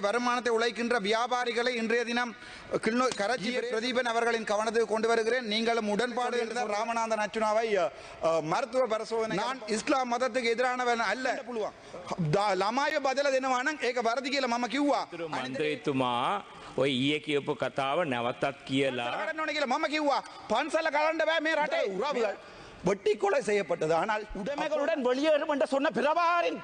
வருமானத்தை உழைக்கின்ற வியாபாரிகளை இன்றைய தினம் கிள்ளோ கரச்சி பிரதீபன் அவர்களின் கவனத்துக்கு கொண்டு வருகிறேன் நீங்களும் உடன்பாடு இருந்தால் ராமநாதன் அச்சுனாவை அஹ், மருத்துவ பரிசோதனை நான் இஸ்லாம் மதத்துக்கு எதிரானவன் அல்ல ද- ළමයි බදල දෙනවානම් ඒක වරදි කියලා මම කිව්වා මන්ත්‍රේතුමා ඔය ඊය කියපු කතාව නැවතත් කියලා කරන්න ඕන කියලා මම කිව්වා පන්සල කලන්න බෑ මේ රටේ உறவுகள் வெட்டி கொலை செய்யப்பட்டது. ஆனால் உடைமைகளுடன் வெளியேறும் என்று சொன்ன பிரபாரின்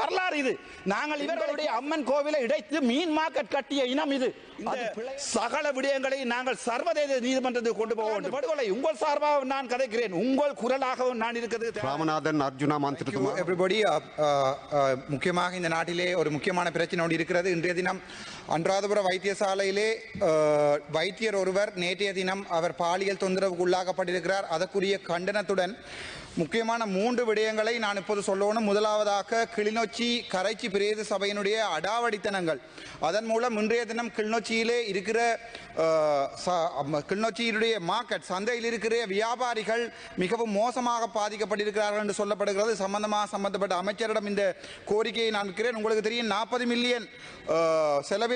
வரலாறு இது. நாங்கள் இவர்களுடைய அம்மன் கோவிலை இடைத்து மீன் மார்க்கெட் கட்டிய இனம் இது. இந்த சகல விடயங்களை நாங்கள் சர்வதேச நீதிமன்றத்துக்கு கொண்டு போக வேண்டும். படுகொலை உங்கள் சார்பாக நான் கதைக்கிறேன். உங்கள் குரலாகவும் நான் இருக்கிறது. ராமநாதன் அர்ஜுனா மந்திரித்துமா எவ்ரிபடி முக்கியமாக இந்த நாட்டிலே ஒரு முக்கியமான பிரச்சனை ஒன்று இருக்கிறது. இன்றைய தினம் அன்றாதபுர வைத்தியசாலையிலே வைத்தியர் ஒருவர் நேற்றைய தினம் அவர் பாலியல் தொந்தரவுக்கு உள்ளாக்கப்பட்டிருக்கிறார் அதற்குரிய கண்டனத்துடன் முக்கியமான மூன்று விடயங்களை நான் இப்போது சொல்லணும். முதலாவதாக கிளிநொச்சி கரைச்சி பிரேத சபையினுடைய அடாவடித்தனங்கள். அதன் மூலம் இன்றைய தினம் கிளிநொச்சியிலே இருக்கிற கிளிநொச்சியினுடைய மார்க்கெட் சந்தையில் இருக்கிற வியாபாரிகள் மிகவும் மோசமாக பாதிக்கப்பட்டிருக்கிறார்கள் என்று சொல்லப்படுகிறது. சம்பந்தமாக சம்பந்தப்பட்ட அமைச்சரிடம் இந்த கோரிக்கையை நான் வைக்கிறேன். உங்களுக்கு தெரியும் நாற்பது மில்லியன் செலவில்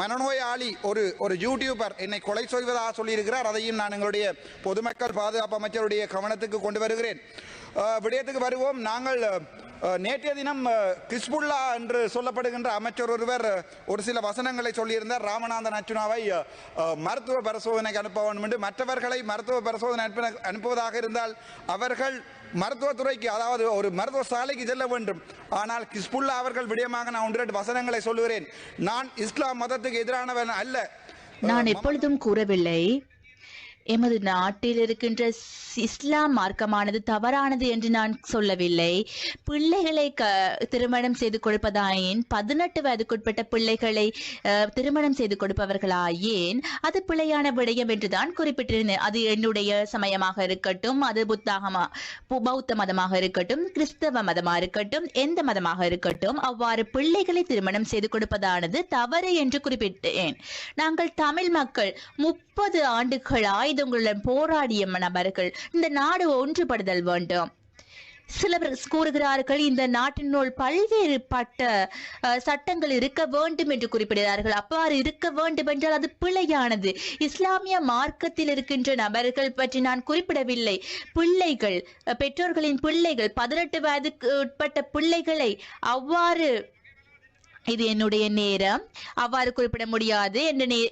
மனநோயாளி ஒரு ஒரு யூடியூபர் என்னை கொலை செய்வதாக சொல்லியிருக்கிறார். அதையும் நான் எங்களுடைய பொதுமக்கள் பாதுகாப்பு அமைச்சருடைய கவனத்துக்கு கொண்டு வருகிறேன். விடயத்துக்கு வருவோம். நாங்கள் நேற்றைய தினம் கிஸ்புல்லா என்று சொல்லப்படுகின்ற அமைச்சர் ஒருவர் ஒரு சில வசனங்களை சொல்லியிருந்தார். ராமநாதன் அஹ், மருத்துவ பரிசோதனைக்கு அனுப்ப வேண்டும் என்று. மற்றவர்களை மருத்துவ பரிசோதனை அனுப்ப அனுப்புவதாக இருந்தால் அவர்கள் மருத்துவத்துறைக்கு அதாவது ஒரு மருத்துவ சாலைக்கு செல்ல வேண்டும். ஆனால் கிஸ்புல்லா அவர்கள் விடயமாக நான் ஒன்று வசனங்களை சொல்லுகிறேன். நான் இஸ்லாம் மதத்துக்கு எதிரானவன் அல்ல. நான் எப்பொழுதும் கூறவில்லை. எமது நாட்டில் இருக்கின்ற இஸ்லாம் மார்க்கமானது தவறானது என்று நான் சொல்லவில்லை. பிள்ளைகளை க திருமணம் செய்து கொடுப்பதாயின் பதினெட்டு வயதுக்குட்பட்ட பிள்ளைகளை திருமணம் செய்து கொடுப்பவர்களாயேன் அது பிழையான விடயம் என்றுதான் குறிப்பிட்டிருந்தேன். அது என்னுடைய சமயமாக இருக்கட்டும் அது புத்தாகமா பௌத்த மதமாக இருக்கட்டும் கிறிஸ்தவ மதமாக இருக்கட்டும் எந்த மதமாக இருக்கட்டும் அவ்வாறு பிள்ளைகளை திருமணம் செய்து கொடுப்பதானது தவறு என்று குறிப்பிட்டேன். நாங்கள் தமிழ் மக்கள் முப்பது ஆண்டுகளாய் ஆயுதங்களுடன் போராடிய நபர்கள் இந்த நாடு ஒன்றுபடுதல் வேண்டும். சிலர் கூறுகிறார்கள் இந்த நாட்டினுள் பல்வேறு பட்ட சட்டங்கள் இருக்க வேண்டும் என்று குறிப்பிடுகிறார்கள். அவ்வாறு இருக்க வேண்டும் என்றால் அது பிழையானது. இஸ்லாமிய மார்க்கத்தில் இருக்கின்ற நபர்கள் பற்றி நான் குறிப்பிடவில்லை. பிள்ளைகள் பெற்றோர்களின் பிள்ளைகள் பதினெட்டு வயதுக்கு உட்பட்ட பிள்ளைகளை அவ்வாறு இது என்னுடைய நேரம். அவ்வாறு குறிப்பிட முடியாது.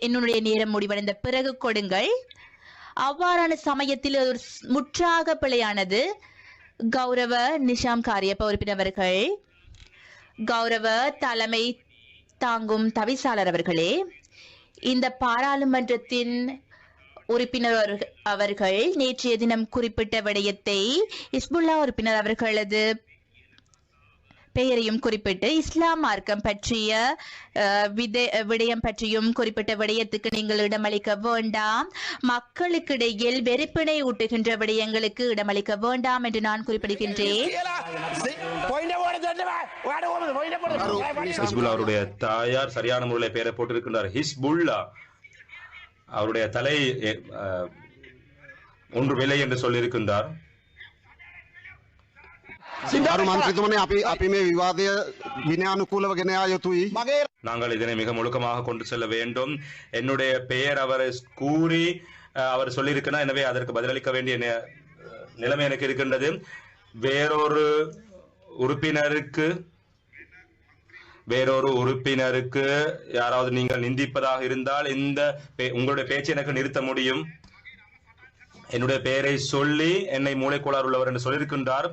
என்னுடைய நேரம் முடிவடைந்த பிறகு கொடுங்கள். அவ்வாறான சமயத்தில் ஒரு முற்றாக பிழையானது கௌரவ நிஷாம் காரியப்ப உறுப்பினர்கள் கௌரவ தலைமை தாங்கும் தவிசாளர் அவர்களே இந்த பாராளுமன்றத்தின் உறுப்பினர் அவர்கள்- அவர்கள் நேற்றைய தினம் குறிப்பிட்ட விடயத்தை இஸ்புல்லா உறுப்பினர் அவர்களது பெயரையும் குறிப்பிட்டு இஸ்லாம் மார்க்கம் பற்றிய வித- விடயம் பற்றியும் குறிப்பிட்ட விடயத்துக்கு நீங்கள் இடமளிக்க வேண்டாம். மக்களுக்கிடையில் வெறுப்பினை ஊட்டுகின்ற விடயங்களுக்கு இடமளிக்க வேண்டாம் என்று நான் குறிப்பிடுகின்றேன். அவருடைய தாயார் சரியான முறையில் பெயரை போட்டிருக்கின்றார். ஹிஸ்புல்லா அவருடைய தலை ஒன்று விலை என்று சொல்லியிருக்கின்றார். ගරු මන්ත්‍රතුමනි අපි අපි මේ විවාදය විනයානුකූලව ගෙන යා යුතුයි. මගේ நாங்கள் இதனை மிக முழுக்கமாக கொண்டு செல்ல வேண்டும் என்னுடைய பெயர் அவர் கூறி அஹ், அவர் சொல்லியிருக்கிறார் எனவே அதற்கு பதிலளிக்க வேண்டிய நி- நிலைமை எனக்கு இருக்கின்றது வேறொரு உறுப்பினருக்கு வேறொரு உறுப்பினருக்கு யாராவது நீங்கள் நிந்திப்பதாக இருந்தால் இந்த பே- உங்களுடைய பேச்சை எனக்கு நிறுத்த முடியும் என்னுடைய பெயரை சொல்லி என்னை மூளைக்கோளாறு உள்ளவர் என்று சொல்லியிருக்கின்றார்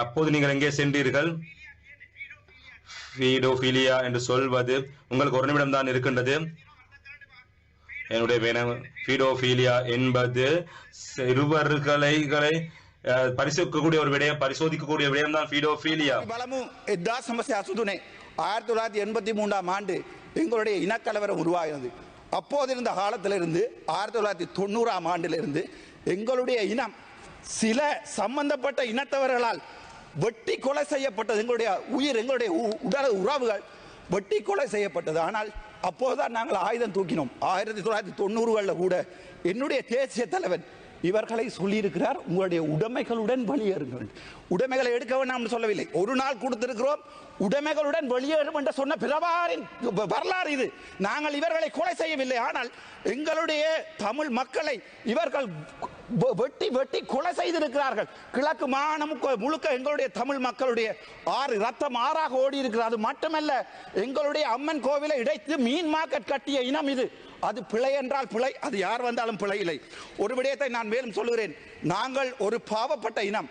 அப்போது நீங்கள் எங்கே சென்றீர்கள்? ஃபீடோஃபீலியா என்று சொல்வது உங்களுக்கு ஒரு நிமிடம் தான் இருக்கின்றது. என்னுடைய வினம் ஃபீடோஃபீலியா என்பது சிறுவர்களைகளை பரிசோதிக்கக்கூடிய ஒரு விடயம் பரிசோதிக்கக்கூடிய விடயம் தான் ஃபீடோஃபீலியா பலமும் எதா சமஸ்ய அசுதுனே. ஆயிரத்தி தொள்ளாயிரத்தி எண்பத்தி மூன்றாம் ஆண்டு எங்களுடைய இனக்கலவரம் உருவாகிறது அப்போது இருந்த காலத்திலிருந்து ஆயிரத்தி தொள்ளாயிரத்தி தொண்ணூறாம் ஆண்டிலிருந்து எங்களுடைய இனம் சில சம்பந்தப்பட்ட இனத்தவர்களால் வெட்டி கொலை செய்யப்பட்டது. எங்களுடைய உயிர் எங்களுடைய உ- உடல் உறவுகள் வெட்டி கொலை செய்யப்பட்டது. ஆனால் அப்போதுதான் நாங்கள் ஆயுதம் தூக்கினோம். ஆயிரத்தி தொள்ளாயிரத்தி தொண்ணூறுகளில் கூட என்னுடைய தேசிய தலைவன் இவர்களை சொல்லியிருக்கிறார். உங்களுடைய உடைமைகளுடன் வெளியேறுங்கள். உடைமைகளை எடுக்க வேண்டாம் என்று சொல்லவில்லை. ஒரு நாள் கொடுத்திருக்கிறோம். உடைமைகளுடன் வெளியேறும் என்று சொன்ன பிரபாரின் வரலாறு இது. நாங்கள் இவர்களை கொலை செய்யவில்லை. ஆனால் எங்களுடைய தமிழ் மக்களை இவர்கள் வெட்டி வெட்டி கொலை செய்திருக்கிறார்கள். கிழக்கு மாகாணம் முழுக்க எங்களுடைய தமிழ் மக்களுடைய ஆறு ரத்தம் ஆறாக ஓடி இருக்கிறது அது மட்டுமல்ல எங்களுடைய அம்மன் கோவிலை இடைத்து மீன் மார்க்கெட் கட்டிய இனம் இது. அது பிழை என்றால் பிழை அது யார் வந்தாலும் பிழை இல்லை. ஒரு விடயத்தை நான் மேலும் சொல்கிறேன் நாங்கள் ஒரு பாவப்பட்ட இனம்.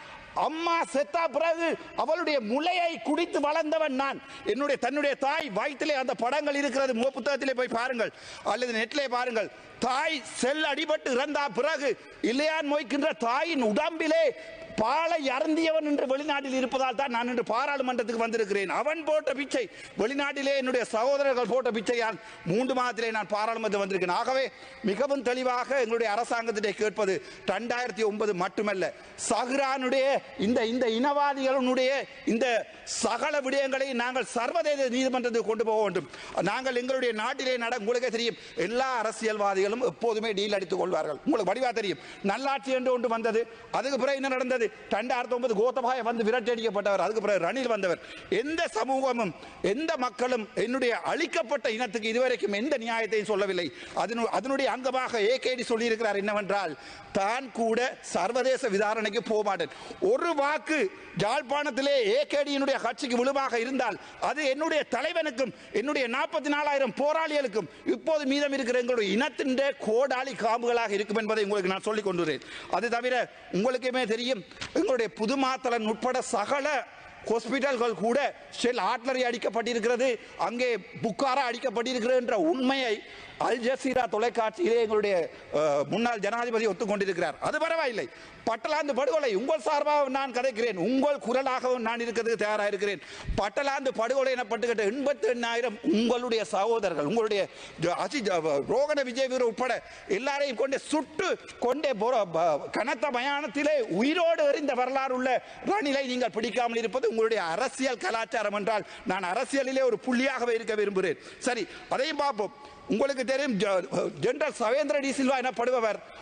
அம்மா செத்தா பிறகு அவளுடைய முளையை குடித்து வளர்ந்தவன் நான். என்னுடைய தன்னுடைய தாய் வயிற்றிலே அந்த படங்கள் இருக்கிறது. முக புத்தகத்திலே போய் பாருங்கள். அல்லது நெட்டிலே பாருங்கள். தாய் செல் அடிபட்டு இறந்தா பிறகு இல்லையான் நோய்க்கின்ற தாயின் உடம்பிலே பாலை அருந்தியவன் என்று வெளிநாட்டில் இருப்பதால் தான் நான் இன்று பாராளுமன்றத்துக்கு வந்திருக்கிறேன். அவன் போட்ட பிச்சை வெளிநாட்டிலே என்னுடைய சகோதரர்கள் போட்ட பிச்சையால் மூன்று மாதத்திலே நான் பாராளுமன்றம் வந்திருக்கேன். ஆகவே மிகவும் தெளிவாக எங்களுடைய அரசாங்கத்திலே கேட்பது ரெண்டாயிரத்தி ஒன்பது மட்டுமல்ல. சஹ்ரானுடைய இந்த இந்த இனவாதிகளுடைய இந்த சகல விடயங்களை நாங்கள் சர்வதேச நீதிமன்றத்துக்கு கொண்டு போக வேண்டும். நாங்கள் எங்களுடைய நாட்டிலே நட உங்களுக்கே தெரியும் எல்லா அரசியல்வாதிகளும் எப்போதுமே டீல் அடித்துக் கொள்வார்கள். உங்களுக்கு வடிவா தெரியும். நல்லாட்சி என்று ஒன்று வந்தது. அதுக்கு பிறகு என்ன நடந்தது? ரெண்டாயிரத்தி ஒன்பது கோத்தபாய வந்து விரட்டடிக்கப்பட்டவர். அதுக்கு பிறகு ரணில் வந்தவர். எந்த சமூகமும் எந்த மக்களும் என்னுடைய அழிக்கப்பட்ட இனத்துக்கு இதுவரைக்கும் எந்த நியாயத்தையும் சொல்லவில்லை. அதனு அதனுடைய அங்கமாக ஏகேடி சொல்லியிருக்கிறார் என்னவென்றால் தான் கூட சர்வதேச விசாரணைக்கு போக மாட்டேன். ஒரு வாக்கு யாழ்ப்பாணத்திலே ஏகேடியினுடைய கட்சிக்கு விழுவாக இருந்தால் அது என்னுடைய தலைவனுக்கும் என்னுடைய நாற்பத்தி நாலாயிரம் போராளிகளுக்கும் இப்போது மீதம் இருக்கிற எங்களுடைய இனத்தின் கோடாளி காம்புகளாக இருக்கும் என்பதை உங்களுக்கு நான் சொல்லிக் கொண்டுறேன் அது தவிர உங்களுக்குமே தெரியும் எங்களுடைய புதுமாத்தலன் உட்பட சகல ஹாஸ்பிட்டல்கள் கூட ஷெல் ஆட்லரி அடிக்கப்பட்டிருக்கிறது அங்கே புக்காரா அடிக்கப்பட்டிருக்கிறது என்ற உண்மையை அல் ஜசீரா தொலைக்காட்சியிலே எங்களுடைய முன்னாள் ஜனாதிபதி ஒத்துக்கொண்டிருக்கிறார். அது பரவாயில்லை. பட்டலாந்து படுகொலை உங்கள் சார்பாக நான் கதைக்கிறேன். உங்கள் குரலாகவும் நான் இருக்கிறதுக்கு தயாராக இருக்கிறேன் பட்டலாந்து படுகொலை எனப்பட்டுக்கிட்ட எண்பத்தி எண்ணாயிரம் உங்களுடைய சகோதரர்கள் உங்களுடைய ஜ- ஜ- ரோகண விஜய் வீரர் உட்பட எல்லாரையும் கொண்டு சுட்டு கொண்டே போற- ப- கனத்த மயானத்திலே உயிரோடு எறிந்த வரலாறு உள்ள ரணிலை நீங்கள் பிடிக்காமல் இருப்பது உங்களுடைய அரசியல் கலாச்சாரம் என்றால் நான் அரசியலிலே ஒரு புள்ளியாகவே இருக்க விரும்புகிறேன். சரி அதையும் பார்ப்போம். உங்களுக்கு தெரியும் ஜ- ஜெனரல் சவேந்திர டி சில்வா எனப்படுபவர்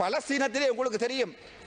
பலஸ்தீனத்திலே உங்களுக்கு தெரியும்.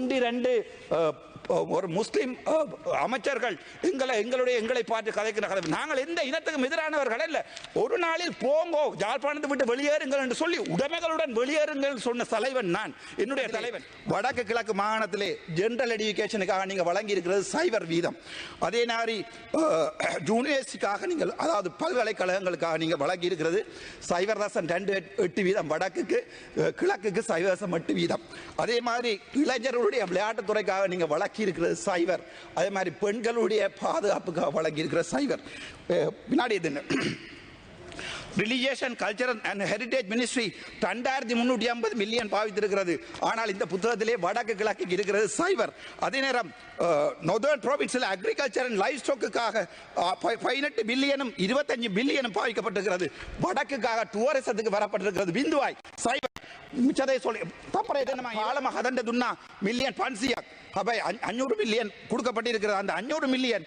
ஒன்று ரெண்டு ஒரு முஸ்லிம் அமைச்சர்கள் எங்களை எங்களுடைய எங்களை பார்த்து கதைக்கிற கதை நாங்கள் எந்த இனத்துக்கும் எதிரானவர்கள் அல்ல. ஒரு நாளில் போங்கோ ஜாழ்ப்பாணத்தை விட்டு வெளியேறுங்கள் என்று சொல்லி உடைமைகளுடன் வெளியேறுங்கள் சொன்ன தலைவன் நான். என்னுடைய தலைவன். வடக்கு கிழக்கு மாகாணத்திலே ஜெனரல் எடுகேஷனுக்காக நீங்கள் வழங்கி இருக்கிறது சைபர் வீதம். அதே மாதிரி யூனிவர்சிட்டிக்காக நீங்கள் அதாவது பல்கலைக்கழகங்களுக்காக நீங்கள் வழங்கி இருக்கிறது சைபர் தசம் ரெண்டு எட்டு வீதம். வடக்குக்கு கிழக்குக்கு சைபர் தசம் எட்டு வீதம். அதே மாதிரி இளைஞர்களுடைய விளையாட்டுத்துறைக்காக நீங்கள் வழங்கி இருக்கிறது சைவர். அதே மாதிரி பெண்களுடைய பாதுகாப்புக்காக வழங்கி இருக்கிற சைவர் பின்னாடி இதுன்னு என்ன? அண்ட் அண்ட் ஹெரிடேஜ் மினிஸ்ட்ரி ரெண்டாயிரத்தி முன்னூற்றி ஐம்பது மில்லியன் பாவித்திருக்கிறது. ஆனால் இந்த புத்தகத்திலே வடக்கு கிழக்கு இருக்கிறது சைவர். அதே நேரம் நொதர்ன் ப்ராவின்ஸில் அக்ரிகல்ச்சர் அண்ட் லைஃப் ஸ்டாக்குக்காக பதினெட்டு பில்லியனும் இருபத்தஞ்சு பில்லியனும் பாவிக்கப்பட்டிருக்கிறது. வடக்குக்காக டூரிசத்துக்கு வரப்பட்டிருக்கிறது. பிந்துவாய் சைவர். மிச்சதை சொல்லி தப்பரை நம்ம ஆழமாக அதண்ட துண்ணா மில்லியன் பன்சியா அவை அஞ்சூறு மில்லியன் கொடுக்கப்பட்டிருக்கிறது. அந்த அஞ்சூறு மில்லியன்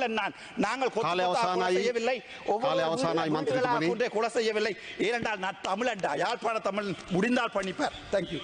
தமிழன் நான் நாங்கள் செய்யவில்லை. ஒவ்வொரு காலை செய்யவில்லை. ஏனென்றால் நான் தமிழன்டா யாழ்ப்பாண தமிழ் முடிந்தால் பண்ணிப்பார் தேங்க்யூ